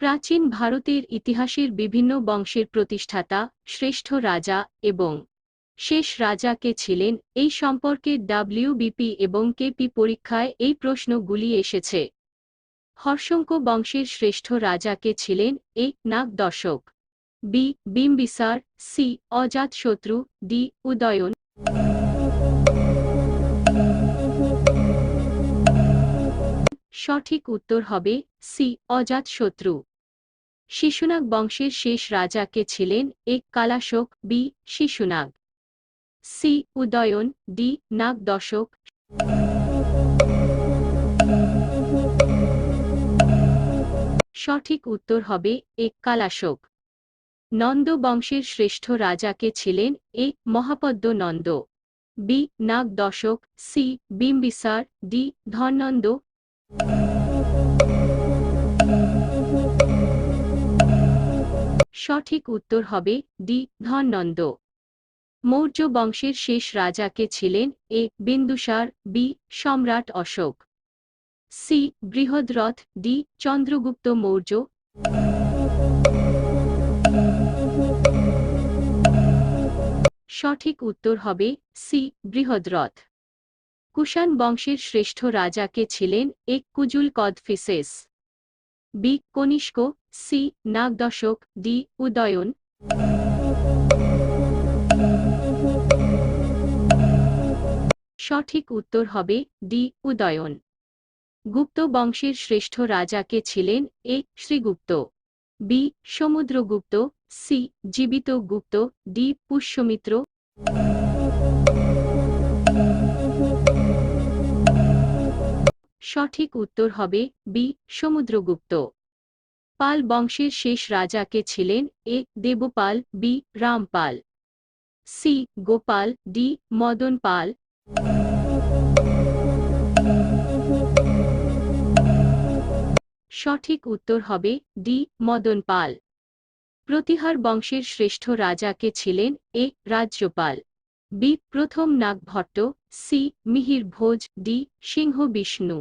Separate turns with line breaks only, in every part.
প্রাচীন ভারতের ইতিহাসের বিভিন্ন বংশের প্রতিষ্ঠাতা, শ্রেষ্ঠ রাজা এবং শেষ রাজা কে ছিলেন এই সম্পর্কে ডাব্লিউবিপি এবং কেপি পরীক্ষায় এই প্রশ্নগুলি এসেছে। হর্ষঙ্ক বংশের শ্রেষ্ঠ রাজা কে ছিলেন A Nagadasaka B Bimbisara, C Ajatashatru, D Udayin. সঠিক উত্তর হবে সি অজাতশত্রু। শিশুনাগ বংশের শেষ রাজা কে ছিলেন এক Kalashoka B Shishunaga. C Udayin, D Nagadasaka সঠিক উত্তর হবে এক কালাশোক। নন্দ বংশের শ্রেষ্ঠ রাজা কে ছিলেন এ মহাপদ্ম নন্দ। বি নাগ দশক সি বিম্বিসার, ডি ধনন্দ সঠিক উত্তর হবে ডি ধনন্দ মৌর্য বংশের শেষ রাজাকে ছিলেন A, Bindusara, B, Samrat Ashoka. C, Brihadratha, D, Chandragupta Maurya. সঠিক উত্তর হবে সি, বৃহদ্রথ। কুষাণ বংশের শ্রেষ্ঠ রাজাকে ছিলেন এক Kujula Kadphises. B, Kanishka, C Nagadasaka D, Udayin. সঠিক উত্তর হবে ডি, উদয়ন। গুপ্ত বংশের শ্রেষ্ঠ রাজা কে ছিলেন A, Srigupta. B, Samudragupta, C, Jivitagupta, D, Pushyamitra. সঠিক উত্তর হবে বি, সমুদ্রগুপ্ত। পাল বংশের শেষ রাজা কে ছিলেন? A, Devapala, B, Ramapala. C, Gopala, D Madanapala সঠিক উত্তর হবে ডি মদন পাল প্রতিহার বংশের শ্রেষ্ঠ রাজা কে ছিলেন? এ, রাজ্যপাল। বি, প্রথম নাগভট্ট। সি, মিহির ভোজ। ডি, সিংহ বিষ্ণু।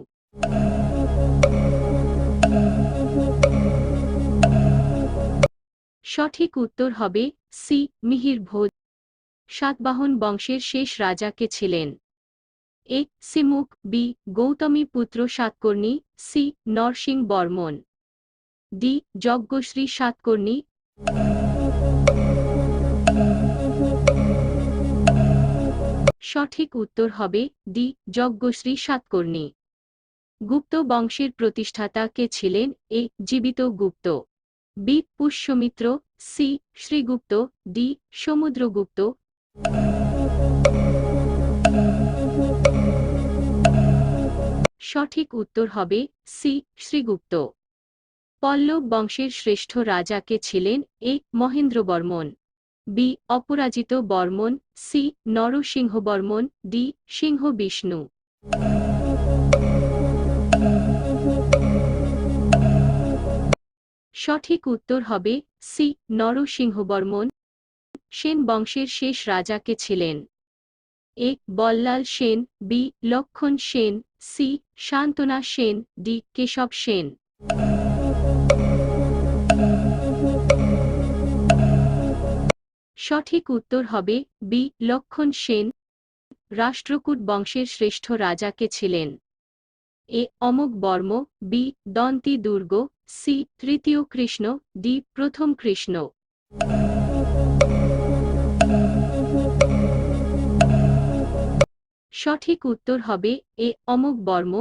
সঠিক উত্তর হবে সি, মিহির ভোজ। সাতবাহন বংশের শেষ রাজা কে ছিলেন? এ, Simuka, B, Gautamiputra Satakarni, C Narasimhavarman. D, Yajnashri Satakarni. সঠিক উত্তর হবে ডি, যজ্ঞশ্রী সাতকর্ণী। গুপ্ত বংশের প্রতিষ্ঠাতা কে ছিলেন? A. Jivitagupta. B. Pushyamitra. C. Srigupta. D. Samudragupta. সঠিক উত্তর হবে সি. শ্রীগুপ্ত। পল্লব বংশের শ্রেষ্ঠ রাজা কে ছিলেন? A. Mahendravarman B. Aparajitavarman. C. Narasimhavarman D. Simhavishnu সঠিক উত্তর হবে সি নরসিংহ বর্মন সেন বংশের শেষ রাজাকে ছিলেন? এ, Ballal Sen, B, Lakshman Sen, C Shantana Sen, D, Keshab Sen. সঠিক উত্তর হবে বি, লক্ষণ সেন। রাষ্ট্রকূট বংশের শ্রেষ্ঠ রাজাকে ছিলেন? এ অমোক বর্ম, বি দন্তি দুর্গ, সি তৃতীয় কৃষ্ণ, ডি প্রথম কৃষ্ণ। সঠিক উত্তর হবে এ অমোক বর্ম,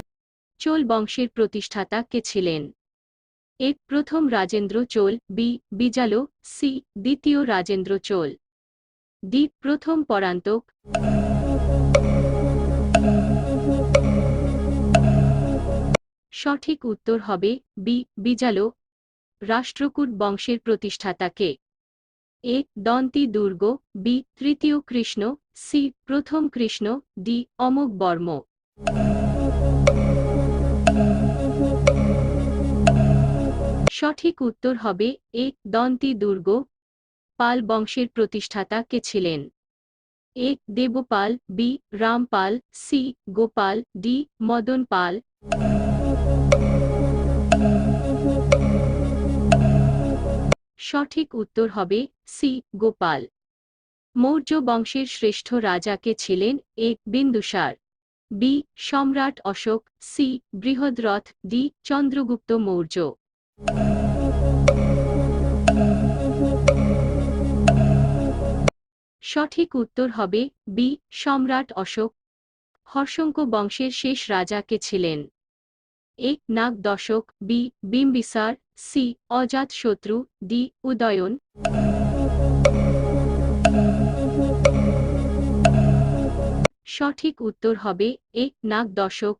চোল বংশের প্রতিষ্ঠাতা কে ছিলেন। এ প্রথম রাজেন্দ্র চোল, বি বিজালো, সি দ্বিতীয় রাজেন্দ্র চোল। ডি প্রথম পরান্তক। সঠিক উত্তর হবে বি, বিজালো রাষ্ট্রকূট বংশের প্রতিষ্ঠাতাকে। এ, দন্তি দুর্গ, বি, তৃতীয় কৃষ্ণ, সি, প্রথম কৃষ্ণ, ডি অমোক বর্ম। সঠিক উত্তর হবে এ, দন্তি দুর্গ, পাল বংশের প্রতিষ্ঠাতা কে ছিলেন। A, Devapala, B, Ramapala, C, Gopala, D Madanapala সঠিক উত্তর হবে সি, গোপাল। মৌর্য বংশের শ্রেষ্ঠ রাজাকে ছিলেন A, Bindusara. B, Samrat Ashoka. C, Brihadratha. D, Chandragupta Maurya. সঠিক উত্তর হবে বি, সম্রাট অশোক। হর্ষঙ্ক বংশের শেষ রাজাকে ছিলেন। A Nagadasaka, B, Bimbisara, C Ajatashatru D, Udayin. সঠিক উত্তর হবে এ, নাগ দশক।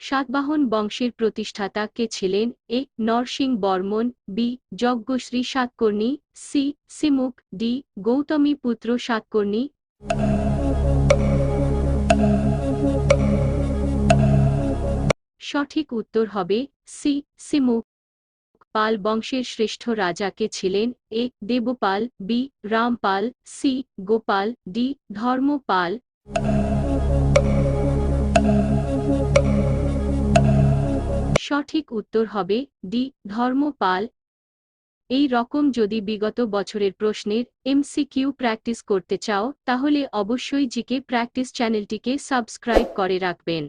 সাতবাহন বংশের প্রতিষ্ঠাতা কে ছিলেন A Narasimhavarman, B, Yajnashri Satakarni, C Simuka D, Gautamiputra Satakarni. সঠিক উত্তর হবে সি সিমুক পাল বংশের শ্রেষ্ঠ রাজাকে ছিলেন A, Devapala, B, Ramapala, C, Gopala, D, Dharmapala. সঠিক উত্তর হবে ডি, ধর্মপাল। এই রকম যদি বিগত বছরের প্রশ্নের এমসিকিউ প্র্যাকটিস করতে চাও, তাহলে অবশ্যই জিকে প্র্যাকটিস চ্যানেলটিকে সাবস্ক্রাইব করে রাখবেন।